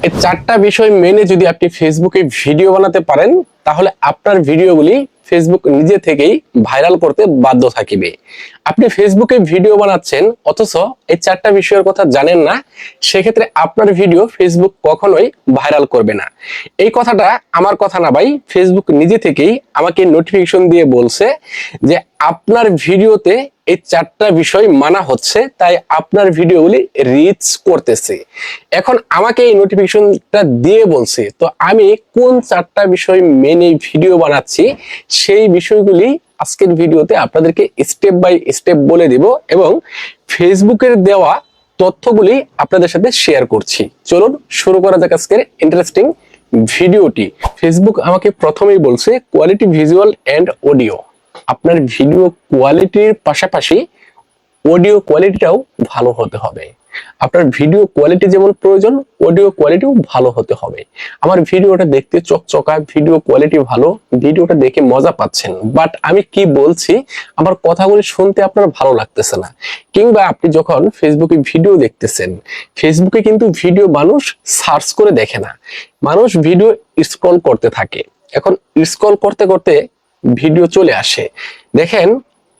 এই চারটা বিষয় মেনে যদি আপনি ফেসবুকে ভিডিও বানাতে পারেন তাহলে আপনার ভিডিওগুলি ফেসবুক নিজে থেকেই ভাইরাল করতে বাধ্য থাকিবে। আপনি ফেসবুকে ভিডিও বানাচ্ছেন, অথচ এই চারটা বিষয়ের কথা জানেন না, সেক্ষেত্রে আপনার ভিডিও ফেসবুক কখনোই ভাইরাল করবে না। এই কথাটা আমার কথা না ভাই ফেসবুক নিজে থেকেই আমাকে নোটিফিকেশন দিয়ে বলছে যে আপনার ভিডিওতে এই চারটা বিষয় মানা হচ্ছে, তাই আপনার ভিডিওগুলি রিচ করতেছে। এখন আমাকে এই নোটিফিকেশনটা দিয়ে বলছে, তো আমি কোন চারটা বিষয় মেনে ভিডিও বানাচ্ছি সেই বিষয়গুলি আজকের ভিডিওতে আপনাদেরকে স্টেপ বাই স্টেপ বলে দিব এবং ফেসবুকের দেওয়া তথ্যগুলি আপনাদের সাথে শেয়ার করছি। চলুন শুরু করা যাক আজকের ইন্টারেস্টিং ভিডিওটি। ফেসবুক আমাকে প্রথমেই বলছে কোয়ালিটি ভিজুয়াল অ্যান্ড অডিও আপনার ভিডিও কোয়ালিটির পাশাপাশি অডিও কোয়ালিটিটাও ভালো হতে হবে। আপনার ভিডিও কোয়ালিটি যেমন প্রয়োজন অডিও কোয়ালিটিও ভালো হতে হবে। আমার ভিডিওটা দেখতে চকচকা ভিডিও কোয়ালিটি ভালো ভিডিওটা দেখে মজা পাচ্ছেন। বাট আমি কি বলছি, আমার কথাগুলি শুনতে আপনার ভালো লাগতেছে না। কিংবা আপনি যখন ফেসবুকে ভিডিও দেখতেছেন ফেসবুকে কিন্তু ভিডিও মানুষ সার্চ করে দেখে না। মানুষ ভিডিও স্ক্রল করতে থাকে। এখন স্ক্রল করতে করতে ভিডিও চলে আসে। দেখেন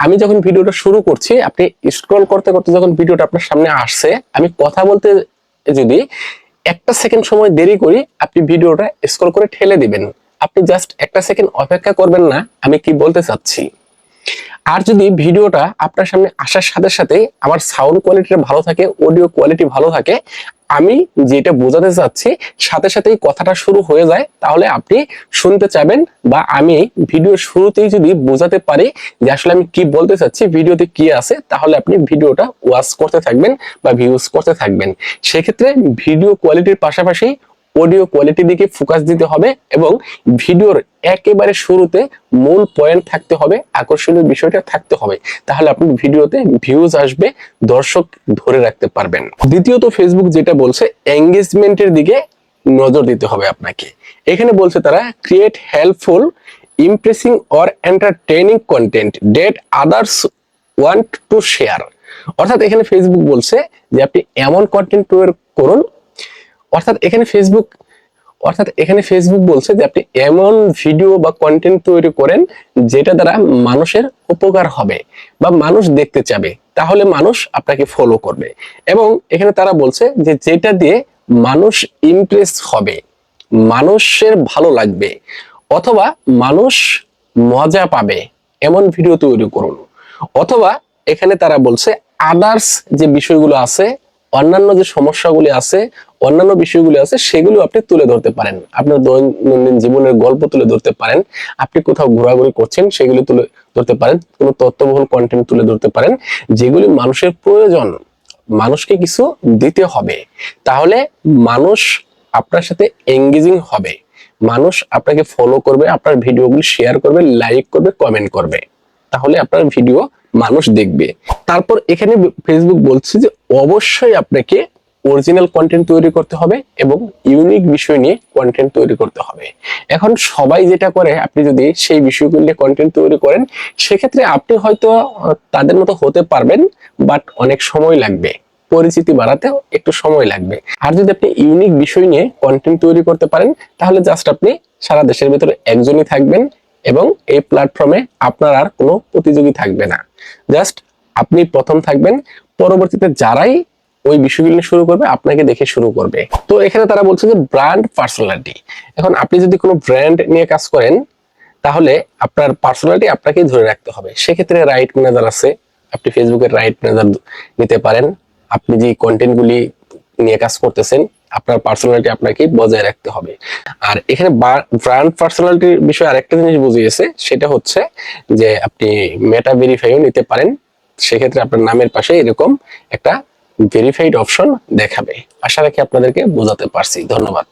আমি যখন ভিডিওটা শুরু করছি, আপনি স্ক্রল করতে করতে যখন ভিডিওটা আপনার সামনে আসছে, আমি কথা বলতে যদি একটা সেকেন্ড সময় দেরি করি, আপনি ভিডিওটা স্ক্রল করে ঠেলে দিবেন। আপনি জাস্ট একটা সেকেন্ড অপেক্ষা করবেন না, আমি কি বলতে চাচ্ছি? আর যদি ভিডিওটা আপনার সামনে আসার সাথে সাথে আমার সাউন্ড কোয়ালিটিটা ভালো থাকে অডিও কোয়ালিটি ভালো থাকে আমি যেটা বোঝাতে চাচ্ছি, সাথে সাথেই কথাটা শুরু হয়ে যায়, তাহলে আপনি শুনতে চাবেন বা আমি ভিডিও শুরুতেই যদি বোঝাতে পারি যে আসলে আমি কি বলতে চাচ্ছি, ভিডিওতে কি আছে, তাহলে আপনি ভিডিওটা ওয়াচ করতে থাকবেন বা ভিউজ করতে থাকবেন। সেক্ষেত্রে ভিডিও কোয়ালিটির পাশাপাশি অডিও কোয়ালিটির দিকে ফোকাস দিতে হবে এবং ভিডিওর একেবারে শুরুতে মূল পয়েন্ট থাকতে হবে, আকর্ষণীয় বিষয়টা থাকতে হবে। তাহলে আপনি ভিডিওতে ভিউজ আসবে, দর্শক ধরে রাখতে পারবেন। দ্বিতীয়ত ফেসবুক যেটা বলছে এঙ্গেজমেন্টের দিকে নজর দিতে হবে আপনাকে। এখানে বলছে তারা create helpful impressing or entertaining content that others want to share অর্থাৎ এখানে ফেসবুক বলছে যে, আপনি এমন কন্টেন্ট করুন অর্থাৎ এখানে ফেসবুক অর্থাৎ এখানে ফেসবুক বলছে যে আপনি এমন ভিডিও বা কন্টেন্ট তৈরি করেন যেটা দ্বারা মানুষের উপকার হবে বা মানুষ দেখতে চাবে। তাহলে মানুষ আপনাকে ফলো করবে। এবং এখানে তারা বলছে যে যেটা দিয়ে মানুষ ইমপ্রেস হবে, মানুষের ভালো লাগবে অথবা মানুষ মজা পাবে, এমন ভিডিও তৈরি করুন। অথবা এখানে তারা বলছে আদার্স যে বিষয়গুলো আছে অন্যান্য যে সমস্যাগুলি আছে, অন্যান্য বিষয়গুলি আছে, সেগুলো আপনি তুলে ধরতে পারেন। আপনার দৈনন্দিন জীবনের গল্প তুলে ধরতে পারেন। আপনি কোথাও ঘোরাঘুরি করছেন, সেগুলি তুলে ধরতে পারেন। কোনো তথ্যবহুল কন্টেন্ট তুলে ধরতে পারেন, যেগুলি মানুষের প্রয়োজন। মানুষকে কিছু দিতে হবে। তাহলে মানুষ আপনার সাথে এঙ্গেজিং হবে। মানুষ আপনাকে ফলো করবে, আপনার ভিডিওগুলি শেয়ার করবে লাইক করবে কমেন্ট করবে। তাহলে আপনার ভিডিও মানুষ দেখবে। তারপর এখানে ফেসবুক বলছে যে অবশ্যই আপনাকে অরিজিনাল কন্টেন্ট তৈরি করতে হবে এবং ইউনিক বিষয় নিয়ে কন্টেন্ট তৈরি করতে হবে। এখন সবাই যেটা করে, আপনি যদি সেই বিষয়গুলো নিয়ে কন্টেন্ট তৈরি করেন, সেক্ষেত্রে আপনি হয়তো তাদের মতো হতে পারবেন বাট অনেক সময় লাগবে। পরিচিতি বাড়াতেও একটু সময় লাগবে। আর যদি আপনি ইউনিক বিষয় নিয়ে কন্টেন্ট তৈরি করতে পারেন, তাহলে জাস্ট আপনি সারা দেশের ভিতরে একজনই থাকবেন এবং এই প্ল্যাটফর্মে আপনার আর কোনো প্রতিযোগী থাকবে না। জাস্ট আপনি প্রথম থাকবেন, পরবর্তীতে যারাই ওই বিষয়গুলো শুরু করবে, আপনাকে দেখে শুরু করবে। তো এখানে তারা বলছে যে ব্র্যান্ড পার্সোনালিটি এখন আপনি যদি কোনো ব্র্যান্ড নিয়ে কাজ করেন, তাহলে আপনার পার্সোনালিটি আপনাকেই ধরে রাখতে হবে। সেক্ষেত্রে রাইট ম্যানেজার আছে, আপনি ফেসবুকের রাইট ম্যানেজার নিতে পারেন। আপনি যে কন্টেন্টগুলি নিয়ে কাজ করতেছেন, আপনার পার্সোনালিটি আপনাকে বজায় রাখতে হবে। আর এখানে ব্র্যান্ড পার্সোনালিটির বিষয়ে আরেকটা জিনিস বুঝিয়েছে, সেটা হচ্ছে যে আপনি মেটা ভেরিফাইও নিতে পারেন। সেক্ষেত্রে আপনার নামের পাশে এরকম একটা ভেরিফাইড অপশন দেখাবে। আশা রাখি আপনাদেরকে বোঝাতে পারছি। ধন্যবাদ।